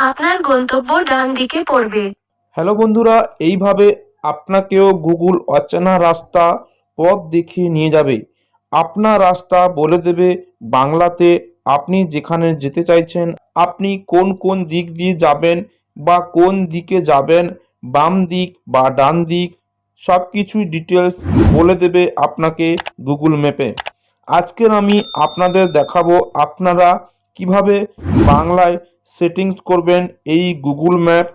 আপনার গন্তব্য ডান দিকে পড়বে। হ্যালো বন্ধুরা, এইভাবে আপনাকেও গুগল অচেনা রাস্তা পথ দেখিয়ে নিয়ে যাবে। আপনার রাস্তা বলে দেবে, বাংলাতে আপনি যেখানে যেতে চাইছেন, আপনি কোন কোন দিক দিয়ে যাবেন বা কোন দিকে যাবেন, বাম দিক বা ডান দিক সব কিছুই ডিটেলস বলে দেবে আপনাকে গুগল ম্যাপে। আজকের আমি আপনাদের দেখাবো আপনারা কীভাবে বাংলায় সেটিংস করবেন এই গুগল ম্যাপ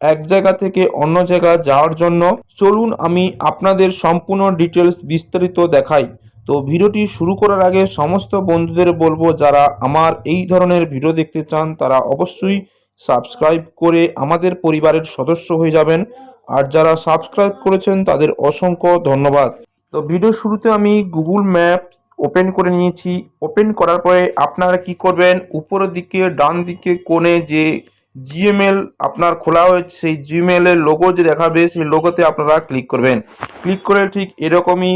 এক জায়গা থেকে অন্য জায়গা যাওয়ার জন্য চলুন আমি আপনাদের সম্পূর্ণ ডিটেলস বিস্তারিত দেখাই। তো ভিডিওটি শুরু করার আগে সমস্ত বন্ধুদের বলব, যারা আমার এই ধরনের ভিডিও দেখতে চান, তারা অবশ্যই সাবস্ক্রাইব করে আমাদের পরিবারের সদস্য হয়ে যাবেন। আর যারা সাবস্ক্রাইব করেছেন, তাদের অসংখ্য ধন্যবাদ। তো ভিডিও শুরুতে আমি গুগল ম্যাপ ওপেন করে নিয়েছি। ওপেন করার পরে আপনারা কি করবেন? উপরের দিকে, ডান দিকে কোণে যে জিএমএল আপনার খোলা হয়েছে, সেই জিমেলের লোগো যে দেখাবে, সেই লোগোতে আপনারা ক্লিক করবেন। ক্লিক করে ঠিক এরকমই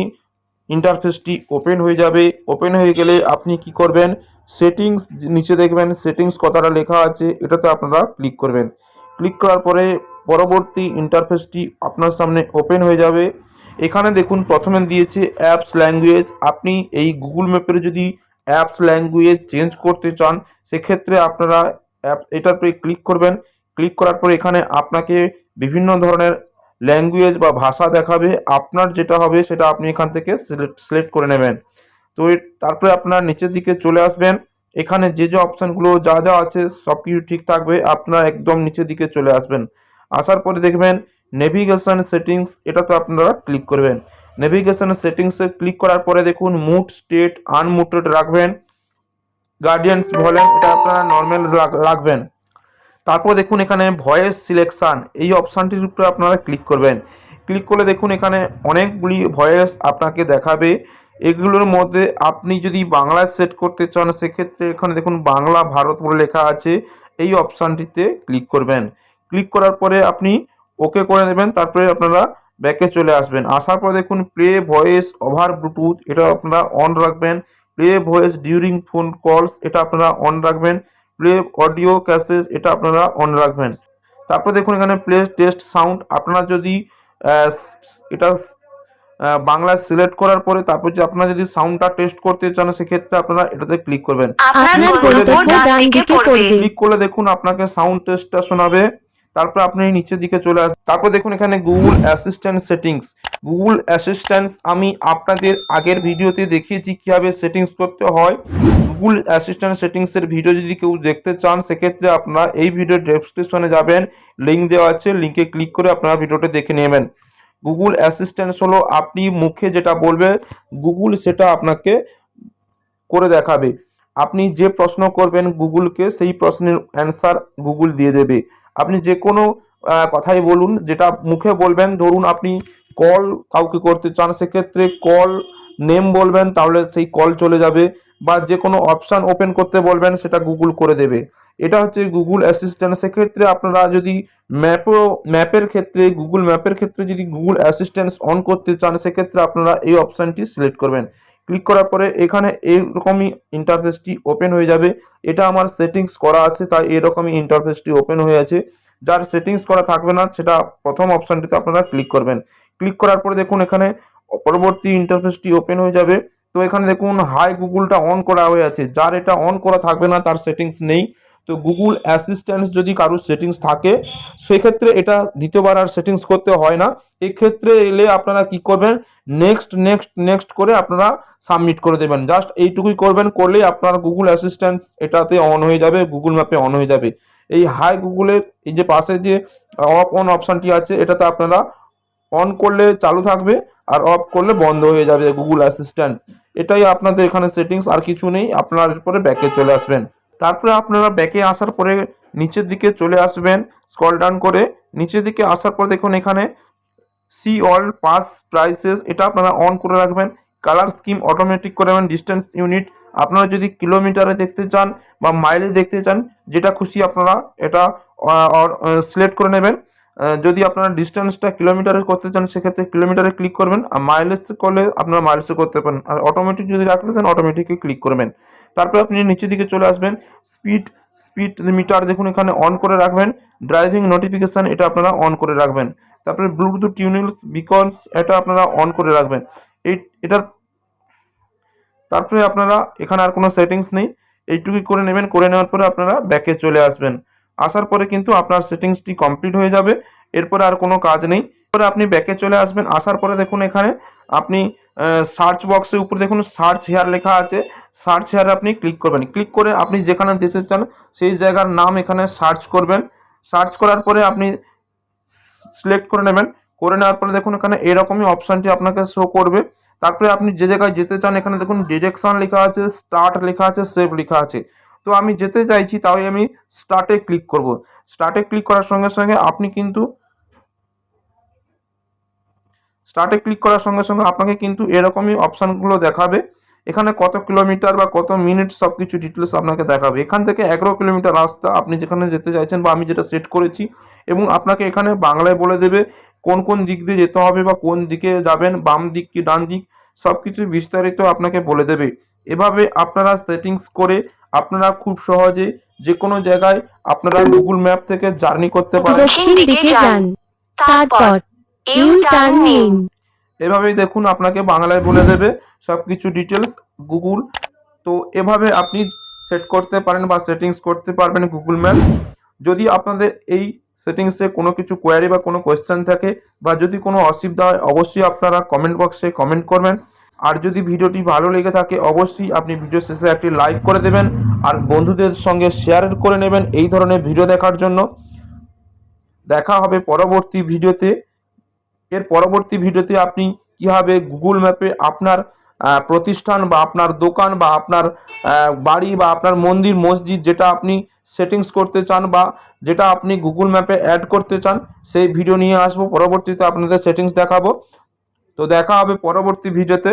ইন্টারফেসটি ওপেন হয়ে যাবে। ওপেন হয়ে গেলে আপনি কি করবেন? সেটিংস নিচে দেখবেন সেটিংস কথাটা লেখা আছে, এটাতে আপনারা ক্লিক করবেন। ক্লিক করার পরে পরবর্তী ইন্টারফেসটি আপনার সামনে ওপেন হয়ে যাবে। এখানে দেখুন, প্রথমে দিয়েছে অ্যাপস ল্যাঙ্গুয়েজ আপনি এই গুগল ম্যাপের যদি অ্যাপস ল্যাঙ্গুয়েজ চেঞ্জ করতে চান, সেক্ষেত্রে আপনারা অ্যাপ এটার পরে ক্লিক করবেন। ক্লিক করার পরে এখানে আপনাকে বিভিন্ন ধরনের ল্যাঙ্গুয়েজ বা ভাষা দেখাবে। আপনার যেটা হবে, সেটা আপনি এখান থেকে সিলেক্ট সিলেক্ট করে নেবেন। তো তারপরে আপনার নিচের দিকে চলে আসবেন। এখানে যে যে অপশানগুলো যা যা আছে সব কিছু ঠিক থাকবে। আপনার একদম নিচের দিকে চলে আসবেন। আসার পরে দেখবেন নেভিগেশন সেটিংস এটাতে আপনারা ক্লিক করবেন। নেভিগেশন সেটিংসে ক্লিক করার পরে দেখুন মুড স্টেট আনমুটেড রাখবেন। গার্ডিয়ানস ভলিউম এটা আপনারা নর্মাল রাখবেন। তারপর দেখুন, এখানে ভয়েস সিলেকশান এই অপশানটির উপরে আপনারা ক্লিক করবেন। ক্লিক করলে দেখুন, এখানে অনেকগুলি ভয়েস আপনাকে দেখাবে। এগুলোর মধ্যে আপনি যদি বাংলায় সেট করতে চান, সেক্ষেত্রে এখানে দেখুন, বাংলা, ভারত বলে লেখা আছে। এই অপশানটিতে ক্লিক করবেন। ক্লিক করার পরে আপনি ওকে করে দেবেন তারপরে আপনারা ব্যাকে চলে আসবেন। আসার পর দেখুন প্লে ভয়েস ওভার ব্লুটুথ এটা আপনারা অন রাখবেন। Play voice during phone calls এটা আপনারা অন রাখবেন। প্লে অডিও ক্যাসেজ এটা আপনারা অন রাখবেন। তারপর দেখুন এখানে প্লে টেস্ট সাউন্ড আপনারা যদি এটা বাংলায় সিলেক্ট করার পরে তারপর যে আপনারা যদি সাউন্ডটা টেস্ট করতে চান সেক্ষেত্রে আপনারা এটাতে ক্লিক করবেন। ক্লিক করলে দেখুন আপনাকে সাউন্ড টেস্টটা শোনাবে। তারপর আপনি নিচের দিকে চলে আসবেন তারপর দেখুন এখানে Google assistant settings Google assistant আমি আপনাদের আগের ভিডিওতে দেখিয়েছি কীভাবে সেটিংস করতে হয়। গুগল অ্যাসিস্ট্যান্ট সেটিংসের ভিডিও যদি কেউ দেখতে চান, সেক্ষেত্রে আপনারা এই ভিডিওর ডেসক্রিপশনে যাবেন। লিঙ্ক দেওয়া আছে লিঙ্কে ক্লিক করে আপনারা ভিডিওটা দেখে নেবেন। গুগল অ্যাসিস্ট্যান্ট হলো আপনি মুখে যেটা বলবে গুগল সেটা আপনাকে করে দেখাবে। আপনি যে প্রশ্ন করবেন গুগলকে সেই প্রশ্নের অ্যান্সার গুগল দিয়ে দেবে। আপনি যে কোনো কথাই বলুন, যেটা মুখে বলবেন, ধরুন আপনি কল কাউকে করতে চান, সেক্ষেত্রে কল নেম বলবেন, তাহলে সেই কল চলে যাবে। বা যে কোনো অপশান ওপেন করতে বলবেন, সেটা গুগল করে দেবে। এটা হচ্ছে গুগল অ্যাসিস্ট্যান্ট সেক্ষেত্রে আপনারা যদি ম্যাপও ম্যাপের ক্ষেত্রে গুগল ম্যাপের ক্ষেত্রে যদি গুগল অ্যাসিস্ট্যান্ট অন করতে চান, সেক্ষেত্রে আপনারা এই অপশানটি সিলেক্ট করবেন। ক্লিক করার পরে এখানে এইরকমই ইন্টারফেসটি ওপেন হয়ে যাবে। এটা আমার সেটিংস করা আছে, তাই এরকমই ইন্টারফেসটি ওপেন হয়ে আছে। যার সেটিংস করা থাকবে না, সেটা প্রথম অপশানটিতে আপনারা ক্লিক করবেন। ক্লিক করার পরে দেখুন এখানে পরবর্তী ইন্টারফেসটি ওপেন হয়ে যাবে। তো এখানে দেখুন হাই গুগলটা অন করা হয়ে আছে। যার এটা অন করা থাকবে না, তার সেটিংস নেই। তো গুগল অ্যাসিস্ট্যান্ট যদি কারোর সেটিংস থাকে, সেক্ষেত্রে এটা দ্বিতীয়বার আর সেটিংস করতে হয় না। এক্ষেত্রে এলে আপনারা কি করবেন? নেক্সট নেক্সট নেক্সট করে আপনারা সাবমিট করে দেবেন। জাস্ট এইটুকুই করবেন, করলেই আপনার গুগল অ্যাসিস্ট্যান্ট এটাতে অন হয়ে যাবে গুগল ম্যাপে অন হয়ে যাবে। এই হাই গুগলের এই যে পাশে যে অফ অন অপশানটি আছে, এটাতে আপনারা অন করলে চালু থাকবে আর অফ করলে বন্ধ হয়ে যাবে গুগল অ্যাসিস্ট্যান্ট এটাই আপনাদের এখানে সেটিংস আর কিছু নেই, আপনারা এরপরে ব্যাকে চলে আসবেন। তারপরে আপনারা ব্যাকে আসার পরে নিচের দিকে চলে আসবেন স্কল ডাউন করে নিচের দিকে আসার পর দেখুন এখানে সি অল পাস প্রাইসেস এটা আপনারা অন করে রাখবেন। কালার স্কিম অটোমেটিক করে রাখবেন ডিস্টেন্স ইউনিট আপনারা যদি কিলোমিটারে দেখতে চান বা মাইলে দেখতে চান, যেটা খুশি আপনারা এটা সিলেক্ট করে নেবেন। যদি আপনারা ডিস্টেন্সটা কিলোমিটারে করতে চান, সেক্ষেত্রে কিলোমিটারে ক্লিক করবেন। আর মাইলেজ করলে আপনারা মাইলেজে করতে পারেন। আর অটোমেটিক যদি রাখতে চান অটোমেটিকে ক্লিক করবেন। তারপর আপনি নিচের দিকে চলে আসবেন স্পিড স্পিড মিটার দেখুন এখানে অন করে রাখবেন ড্রাইভিং নোটিফিকেশান এটা আপনারা অন করে রাখবেন। তারপরে ব্লুটুথ টিউনিংস বিকনস এটা আপনারা অন করে রাখবেন। এই, এটার তারপরে আপনারা এখানে আর কোনো সেটিংস নেই, এইটুকুই করে নেবেন, করে নেওয়ার পরে আপনারা ব্যাকে চলে আসবেন। আসার পরে কিন্তু আপনার সেটিংসটি কমপ্লিট হয়ে যাবে, এরপরে আর কোনো কাজ নেই। পরে আপনি ব্যাকে চলে আসবেন, আসার পরে দেখুন এখানে আপনি সার্চ বক্সের উপরে দেখুন সার্চ হেয়ার লেখা আছে। সার্চ হেয়ারে আপনি ক্লিক করবেন। ক্লিক করে আপনি যেখানে যেতে চান, সেই জায়গার নাম এখানে সার্চ করবেন। সার্চ করার পরে আপনি সিলেক্ট করে নেবেন। করে নেওয়ার পরে দেখুন এখানে এরকমই অপশানটি আপনাকে শো করবে। তারপরে আপনি যে জায়গায় যেতে চান, এখানে দেখুন ডিরেকশন লেখা আছে স্টার্ট লেখা আছে সেভ লেখা আছে। তো আমি যেতে চাইছি, তাই আমি স্টার্টে ক্লিক করব। স্টার্টে ক্লিক করার সঙ্গে সঙ্গে আপনি কিন্তু স্টার্টে ক্লিক করার সঙ্গে সঙ্গে আপনাকে কিন্তু এরকমই অপশানগুলো দেখাবে। এখানে কত কিলোমিটার বা কত মিনিট সব কিছু ডিটেলস আপনাকে দেখাবে। এখান থেকে এগারো কিলোমিটার রাস্তা আপনি যেখানে যেতে চাইছেন বা আমি যেটা সেট করেছি এবং আপনাকে এখানে বাংলায় বলে দেবে কোন কোন দিক দিয়ে যেতে হবে বা কোন দিকে যাবেন, বাম দিক কি ডান দিক সব কিছু বিস্তারিত আপনাকে বলে দেবে। এভাবে আপনারা সেটিংস করে আপনারা খুব সহজে যে কোনো জায়গায় আপনারা গুগল ম্যাপ থেকে জার্নি করতে পারেন। তারপর ইউ টার্ন এভাবেই দেখুন আপনাকে বাংলায় বলে দেবে সব কিছু ডিটেলস গুগল তো এভাবে আপনি সেট করতে পারেন বা সেটিংস করতে পারবেন গুগল ম্যাপ যদি আপনাদের এই সেটিংসে কোনো কিছু কোয়ারি বা কোনো কোয়েশ্চেন থাকে বা যদি কোনো অসুবিধা হয় অবশ্যই আপনারা কমেন্ট বক্সে কমেন্ট করবেন। আর যদি ভিডিওটি ভালো লেগে থাকে অবশ্যই আপনি ভিডিও শেষে একটি লাইক করে দেবেন আর বন্ধুদের সঙ্গে শেয়ার করে নেবেন এই ধরনের ভিডিও দেখার জন্য। দেখা হবে পরবর্তী ভিডিওতে এর পরবর্তী ভিডিওতে আপনি কীভাবে গুগল ম্যাপে আপনার প্রতিষ্ঠান বা আপনার দোকান বা আপনার বাড়ি বা আপনার মন্দির, মসজিদ যেটা আপনি সেটিংস করতে চান বা যেটা আপনি গুগল ম্যাপে অ্যাড করতে চান, সেই ভিডিও নিয়ে আসব। পরবর্তীতে আপনাদের সেটিংস দেখাবো। তো দেখা হবে পরবর্তী ভিডিওতে